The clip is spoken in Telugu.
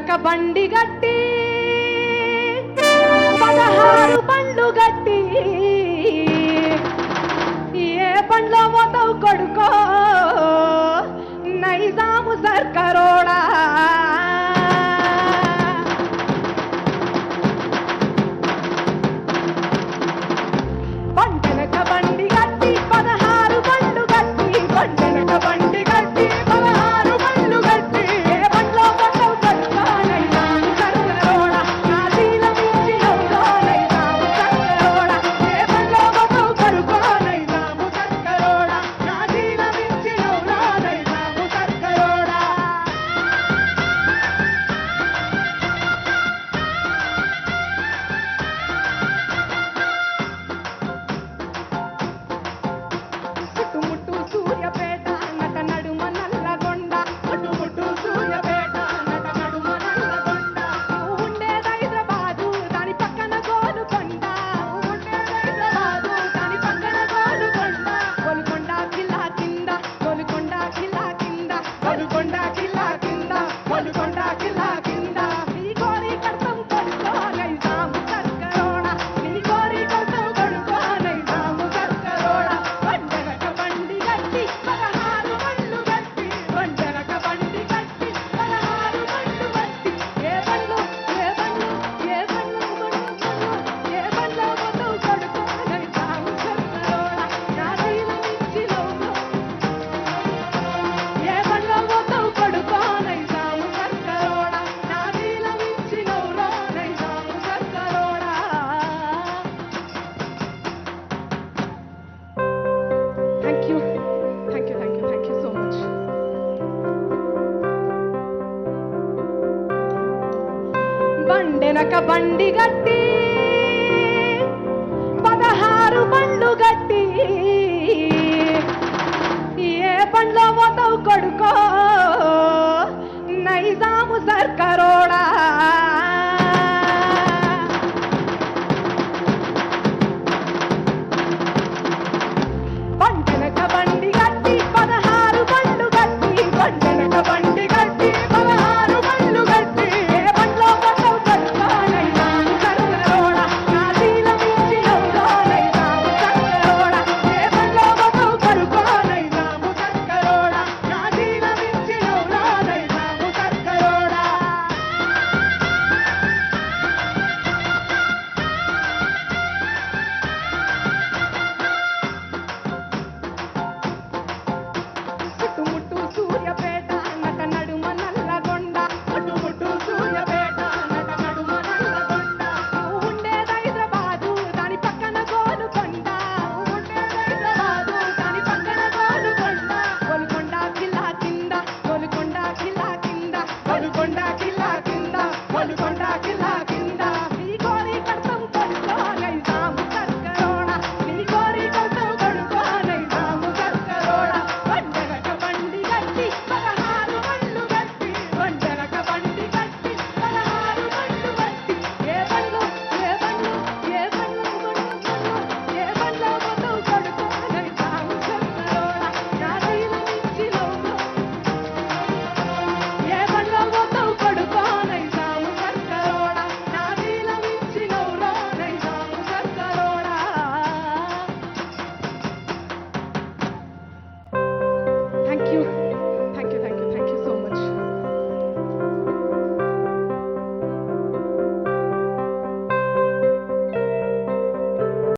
బండెనక బండి గట్టి బండెనక బండి గట్టి పదహారు బండు గట్టి